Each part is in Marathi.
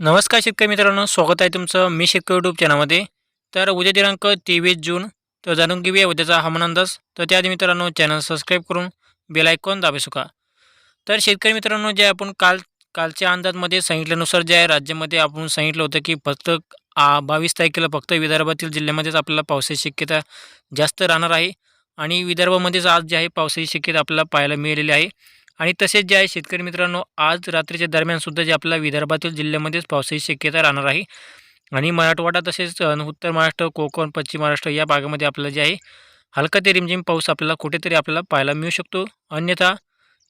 नमस्कार शेतकरी मित्रांनो स्वागत आहे तुमचं मी शेतकरी यूट्यूब चॅनलमध्ये तर उद्या दिनांक तेवीस जून तर जाणून घेऊया उद्याचा हवामान अंदाज. तर त्याआधी मित्रांनो चॅनल सबस्क्राईब करून बेल आयकॉन दाबे सुका तर शेतकरी मित्रांनो जे आपण काल कालच्या अंदाजमध्ये सांगितल्यानुसार जे आहे राज्यामध्ये आपण सांगितलं होतं की फक्त बावीस तारखेला फक्त विदर्भातील जिल्ह्यामध्येच आपल्याला पावसाची शक्यता जास्त राहणार आहे. आणि विदर्भामध्येच आज जे आहे पावसाची शक्यता आपल्याला पाहायला मिळालेली आहे. आणि तसेच जे आहे शेतकरी मित्रांनो आज रात्रीच्या दरम्यानसुद्धा जे आपल्या विदर्भातील जिल्ह्यामध्येच पावसाची शक्यता राहणार आहे. आणि मराठवाडा तसेच उत्तर महाराष्ट्र कोकण पश्चिम महाराष्ट्र या भागामध्ये आपल्याला जे आहे हलका ते रिमझिम पाऊस आपल्याला कुठेतरी आपल्याला पाहायला मिळू शकतो. अन्यथा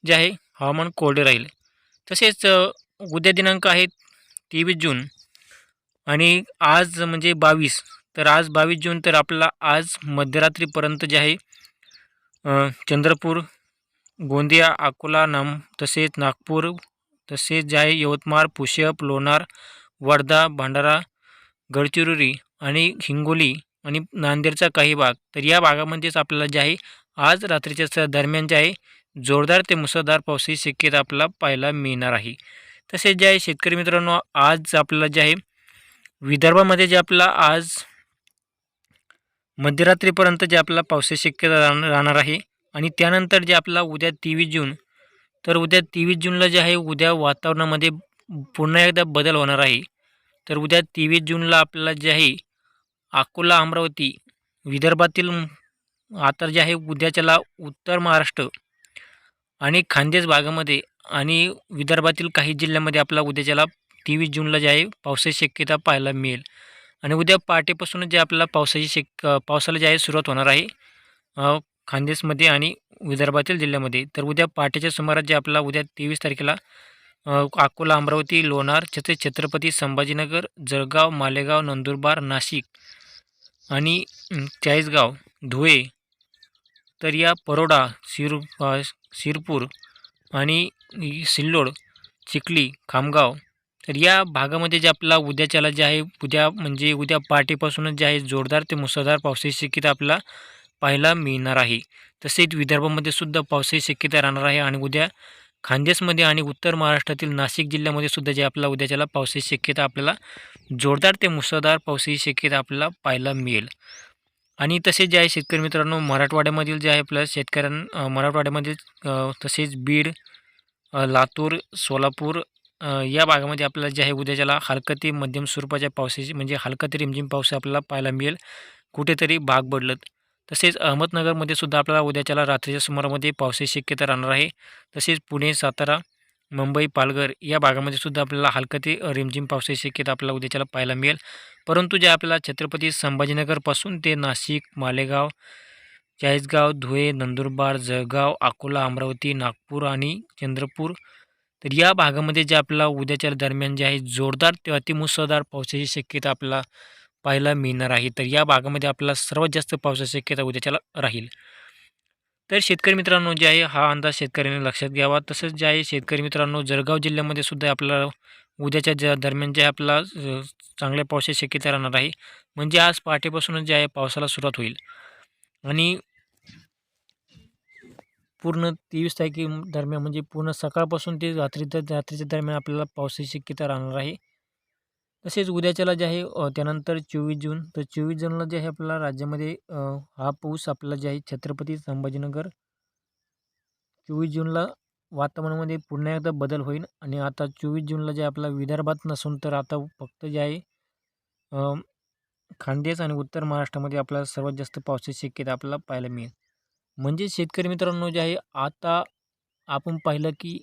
जे आहे हवामान कोरडे राहील. तसेच उद्या दिनांक आहे तेवीस जून आणि आज म्हणजे बावीस. तर आज बावीस जून तर आपला आज मध्यरात्रीपर्यंत जे आहे चंद्रपूर गोंदिया अकोला नाम तसेच नागपूर तसेच जे आहे यवतमाळ पुष्यप लोणार वर्धा भंडारा गडचिरोली आणि हिंगोली आणि नांदेडचा काही भाग. तर या भागामध्येच आपल्याला जे आहे आज रात्रीच्या स- दरम्यान जे आहे जोरदार ते मुसळधार पावसाची शक्यता आपल्याला पाहायला मिळणार आहे. तसेच जे आहे शेतकरी मित्रांनो आज आपल्याला जे आहे विदर्भामध्ये जे आपला आज मध्यरात्रीपर्यंत जे आपला पावसाची शक्यता राहणार आहे आणि त्यानंतर जे आपला उद्या तेवीस जून तर उद्या तेवीस जूनला जे आहे उद्या वातावरणामध्ये पुन्हा एकदा बदल होणार आहे. तर उद्या तेवीस जूनला आपल्याला जे आहे अकोला अमरावती विदर्भातील आता जे आहे उद्याच्याला उत्तर महाराष्ट्र आणि खानदेश भागामध्ये आणि विदर्भातील काही जिल्ह्यामध्ये आपला उद्याच्याला तेवीस जूनला जे आहे पावसाची शक्यता पाहायला मिळेल. आणि उद्या पहाटेपासूनच जे आपल्याला पावसाची शक पावसाला जे आहे सुरुवात होणार आहे. खानदेशमध्ये आणि विदर्भातील जिल्ह्यामध्ये. तर उद्या पहाटेच्या सुमारास जे आपला उद्या तेवीस तारखेला अकोला अमरावती लोणार छत्र छत्रपती संभाजीनगर जळगाव मालेगाव नंदुरबार नाशिक आणि चाळीसगाव धुळे तर या परोडा शिर शिरपूर आणि सिल्लोड चिखली खामगाव तर या भागामध्ये जे आपला उद्याच्याला जे आहे उद्या म्हणजे उद्या पहाटेपासूनच जे आहे जोरदार ते मुसळधार पावसाची शक्यता आपला पाहायला मिळणार आहे. तसेच विदर्भामध्ये सुद्धा पावसाची शक्यता राहणार आहे आणि उद्या खानदेशमध्ये आणि उत्तर महाराष्ट्रातील नाशिक जिल्ह्यामध्ये सुद्धा जे आपल्याला उद्याच्याला पावसाची शक्यता आपल्याला जोरदार ते मुसळधार पावसाची शक्यता आपल्याला पाहायला मिळेल. आणि तसेच जे आहे शेतकरी मित्रांनो मराठवाड्यामधील जे आहे आपल्या शेतकऱ्यां मराठवाड्यामधील तसेच बीड लातूर सोलापूर या भागामध्ये आपल्याला जे आहे उद्याच्याला हलकती ते मध्यम स्वरूपाच्या पावसाची म्हणजे हलकती ते रिमझिम पाऊस आपल्याला पाहायला मिळेल. कुठेतरी भाग बदलत. तसेच अहमदनगरमध्ये सुद्धा आपल्याला उद्याच्याला रात्रीच्या सुमारामध्ये पावसाची शक्यता राहणार आहे. तसेच पुणे सातारा मुंबई पालघर या भागामध्ये सुद्धा आपल्याला हलकती ते रिमझिम पावसाची शक्यता आपल्याला उद्याच्याला पाहायला मिळेल. परंतु जे आपल्याला छत्रपती संभाजीनगरपासून ते नाशिक मालेगाव चाळीसगाव धुळे नंदुरबार जळगाव अकोला अमरावती नागपूर आणि चंद्रपूर तर या भागामध्ये जे आपल्याला उद्याच्या दरम्यान जे आहे जोरदार ते अतिमुसळधार पावसाची शक्यता आपल्याला पाहायला मिळणार आहे. तर या भागामध्ये आपल्याला सर्वात जास्त पावसाची शक्यता उद्याच्याला राहील. तर शेतकरी मित्रांनो जे आहे हा अंदाज शेतकऱ्यांनी लक्षात घ्यावा. तसंच जे आहे शेतकरी मित्रांनो जळगाव जिल्ह्यामध्ये सुद्धा आपल्याला उद्याच्या ज दरम्यान जे आपला चांगल्या पावसाची शक्यता राहणार आहे. म्हणजे आज पहाटेपासूनच जे आहे पावसाला सुरुवात होईल. आणि पूर्ण तेवीस तारखे दरम्यान म्हणजे पूर्ण सकाळपासून ते रात्री रात्रीच्या दरम्यान आपल्याला पावसाची शक्यता राहणार आहे. तसेच उद्याच्याला जे आहे त्यानंतर चोवीस जून तर चोवीस जूनला जे आहे आपल्याला राज्यामध्ये हा पाऊस आपला जे आहे छत्रपती संभाजीनगर चोवीस जूनला वातावरणामध्ये पुन्हा एकदा बदल होईल आणि आता चोवीस जूनला जे आपला विदर्भात नसून तर आता फक्त जे आहे खानदेश आणि उत्तर महाराष्ट्रामध्ये आपल्याला सर्वात जास्त पावसाची शक्यता आपल्याला पाहायला मिळेल. म्हणजे शेतकरी मित्रांनो जे आहे आता आपण पाहिलं की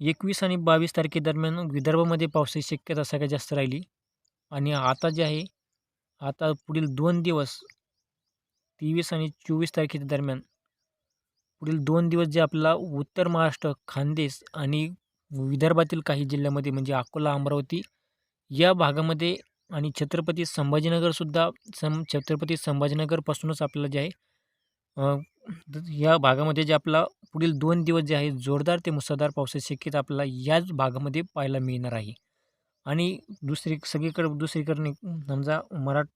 एकवीस आणि बावीस तारखेदरम्यान विदर्भामध्ये पावसाची शक्यता सगळ्यात जास्त राहिली. आणि आता जे आहे आता पुढील दोन दिवस तेवीस आणि चोवीस तारखेच्या दरम्यान पुढील दोन दिवस जे आपला उत्तर महाराष्ट्र खानदेश आणि विदर्भातील काही जिल्ह्यामध्ये म्हणजे अकोला अमरावती या भागामध्ये आणि छत्रपती संभाजीनगरसुद्धा सं छत्रपती संभाजीनगरपासूनच आपल्याला जे आहे या भागामध्ये जे आपला पुढील दोन दिवस जे आहे जोरदार ते मुसळधार पावसाची शक्यता आपल्याला याच भागामध्ये पाहायला मिळणार आहे. आणि दुसरी सगळीकडे दुसरीकडे समजा मराठ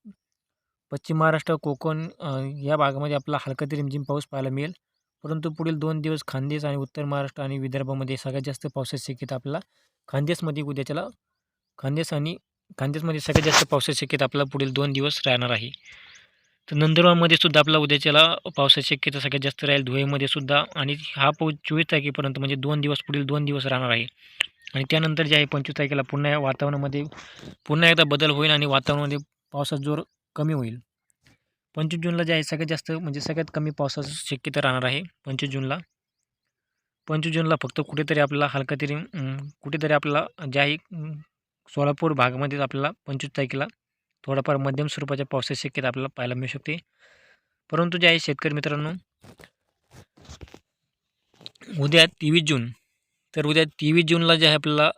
पश्चिम महाराष्ट्र कोकण या भागामध्ये आपला हलका ते रिमझिम पाऊस पाहायला मिळेल. परंतु पुढील दोन दिवस खानदेश आणि उत्तर महाराष्ट्र आणि विदर्भामध्ये सगळ्यात जास्त पावसाची शक्यता आपल्याला खानदेशमध्ये उद्याच्याला खानदेश आणि खानदेशमध्ये सगळ्यात जास्त पावसाची शक्यता आपल्याला पुढील दोन दिवस राहणार आहे. तर नंदुरबारमध्ये सुद्धा आपला उद्याच्याला पावसाची शक्यता सगळ्यात जास्त राहील. धुळेमध्ये सुद्धा. आणि हा पाऊस चोवीस तारखेपर्यंत म्हणजे दोन दिवस पुढील दोन दिवस राहणार आहे. आणि त्यानंतर जे आहे पंचवीस तारखेला पुन्हा या वातावरणामध्ये पुन्हा एकदा बदल होईल आणि वातावरणामध्ये पावसाचा जोर कमी होईल. पंचवीस जूनला जे आहे सगळ्यात जास्त म्हणजे सगळ्यात कमी पावसाची शक्यता राहणार आहे पंचवीस जूनला. पंचवीस जूनला फक्त कुठेतरी आपला हलका तरी कुठेतरी आपला जे आहे सोलापूर भागामध्येच आपल्याला पंचवीस तारखेला थोडाफार मध्यम स्वरूपाच्या पावसाची शक्यता आपल्याला पाहायला मिळू शकते. परंतु जे आहे शेतकरी मित्रांनो उद्या तेवीस जून तर उद्या तेवीस जूनला जे आहे आपल्याला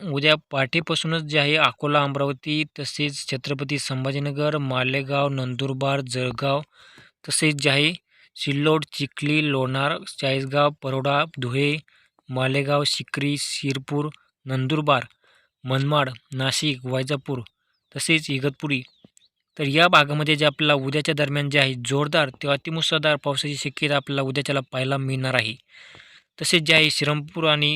उद्या पहाटेपासूनच जे आहे अकोला अमरावती तसेच छत्रपती संभाजीनगर मालेगाव नंदुरबार जळगाव तसेच जे आहे सिल्लोड चिखली लोणार चाळीसगाव परोडा धुळे मालेगाव शिकरी शिरपूर नंदुरबार मनमाड नाशिक वैजापूर तसेच इगतपुरी. तर या भागामध्ये जे आपल्याला उद्याच्या दरम्यान जे आहे जोरदार ते अतिमुसळधार पावसाची शक्यता आपल्याला उद्याच्याला पाहायला मिळणार आहे. तसेच जे आहे श्रीरामपूर आणि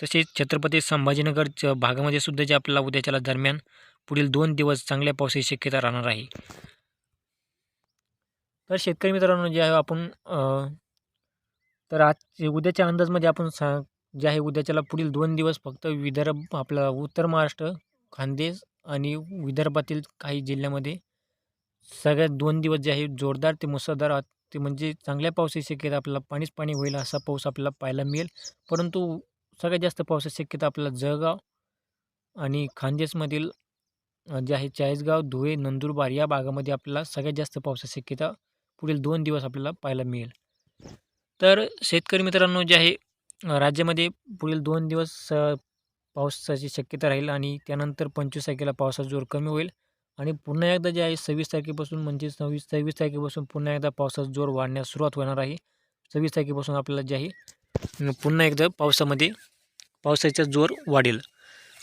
तसेच छत्रपती संभाजीनगरच्या भागामध्ये सुद्धा जे आपल्याला उद्याच्याला दरम्यान पुढील दोन दिवस चांगल्या पावसाची शक्यता राहणार आहे. तर शेतकरी मित्रांनो जे आहे आपण तर आज उद्याच्या अंदाजमध्ये आपण सा जे आहे उद्याच्याला पुढील दोन दिवस फक्त विदर्भ आपला उत्तर महाराष्ट्र खानदेश आणि विदर्भातील काही जिल्ह्यामध्ये सगळ्यात दोन दिवस जे आहे जोरदार ते मुसळधार ते म्हणजे चांगल्या पावसाची शक्यता आपल्याला पाणीच पाणी होईल असा पाऊस आपल्याला पाहायला मिळेल. परंतु सगळ्यात जास्त पावसाची शक्यता आपल्याला जळगाव आणि खानदेशमधील जे आहे चाळीसगाव धुळे नंदुरबार या भागामध्ये आपल्याला सगळ्यात जास्त पावसाची शक्यता पुढील दोन दिवस आपल्याला पाहायला मिळेल. तर शेतकरी मित्रांनो जे आहे राज्यामध्ये पुढील दोन दिवस पावसाची शक्यता राहील आणि त्यानंतर पंचवीस तारखेला पावसाचा जोर कमी होईल आणि पुन्हा एकदा जे आहे सव्वीस तारखेपासून म्हणजे सव्वीस सव्वीस तारखेपासून पुन्हा एकदा पावसाचा जोर वाढण्यास सुरुवात होणार आहे. सव्वीस तारखेपासून आपल्याला जे आहे पुन्हा एकदा पावसामध्ये पावसाचा जोर वाढेल.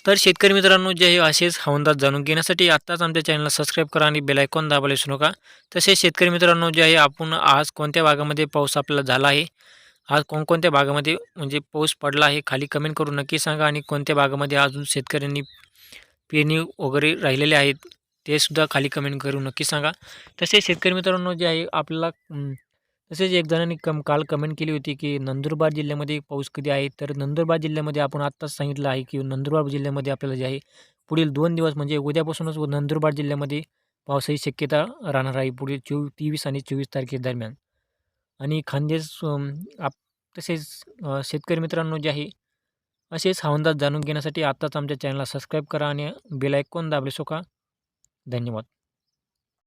तर शेतकरी मित्रांनो जे आहे असेच हवंदाज जाणून घेण्यासाठी आत्ताच आमच्या चॅनलला सबस्क्राईब करा आणि बेलायकॉन दाबायला विसरू नका. तसेच शेतकरी मित्रांनो जे आहे आपण आज कोणत्या भागामध्ये पाऊस आपल्याला झाला आहे आज कोणकोणत्या भागामध्ये म्हणजे पाऊस पडला आहे खाली कमेंट करून नक्की सांगा. आणि कोणत्या भागामध्ये अजून शेतकऱ्यांनी पेरणी वगैरे राहिलेले आहेत ते सुद्धा खाली कमेंट करून नक्की सांगा. तसेच शेतकरी मित्रांनो जे आहे आपल्याला तसेच एक जणांनी कम काल कमेंट केली होती की नंदुरबार जिल्ह्यामध्ये पाऊस कधी आहे? तर नंदुरबार जिल्ह्यामध्ये आपण आत्ताच सांगितलं आहे की नंदुरबार जिल्ह्यामध्ये आपल्याला जे आहे पुढील दोन दिवस म्हणजे उद्यापासूनच नंदुरबार जिल्ह्यामध्ये पावसाची शक्यता राहणार आहे. पुढील चोवी तेवीस आणि चोवीस तारखेदरम्यान. आणि खानदेश आप तसेच शेतकरी मित्रांनो जे आहे असेच हवामान जाणून घेण्यासाठी आत्ताच आमच्या चॅनलला सबस्क्राईब करा आणि बेलायकॉन दाबले सोका धन्यवाद.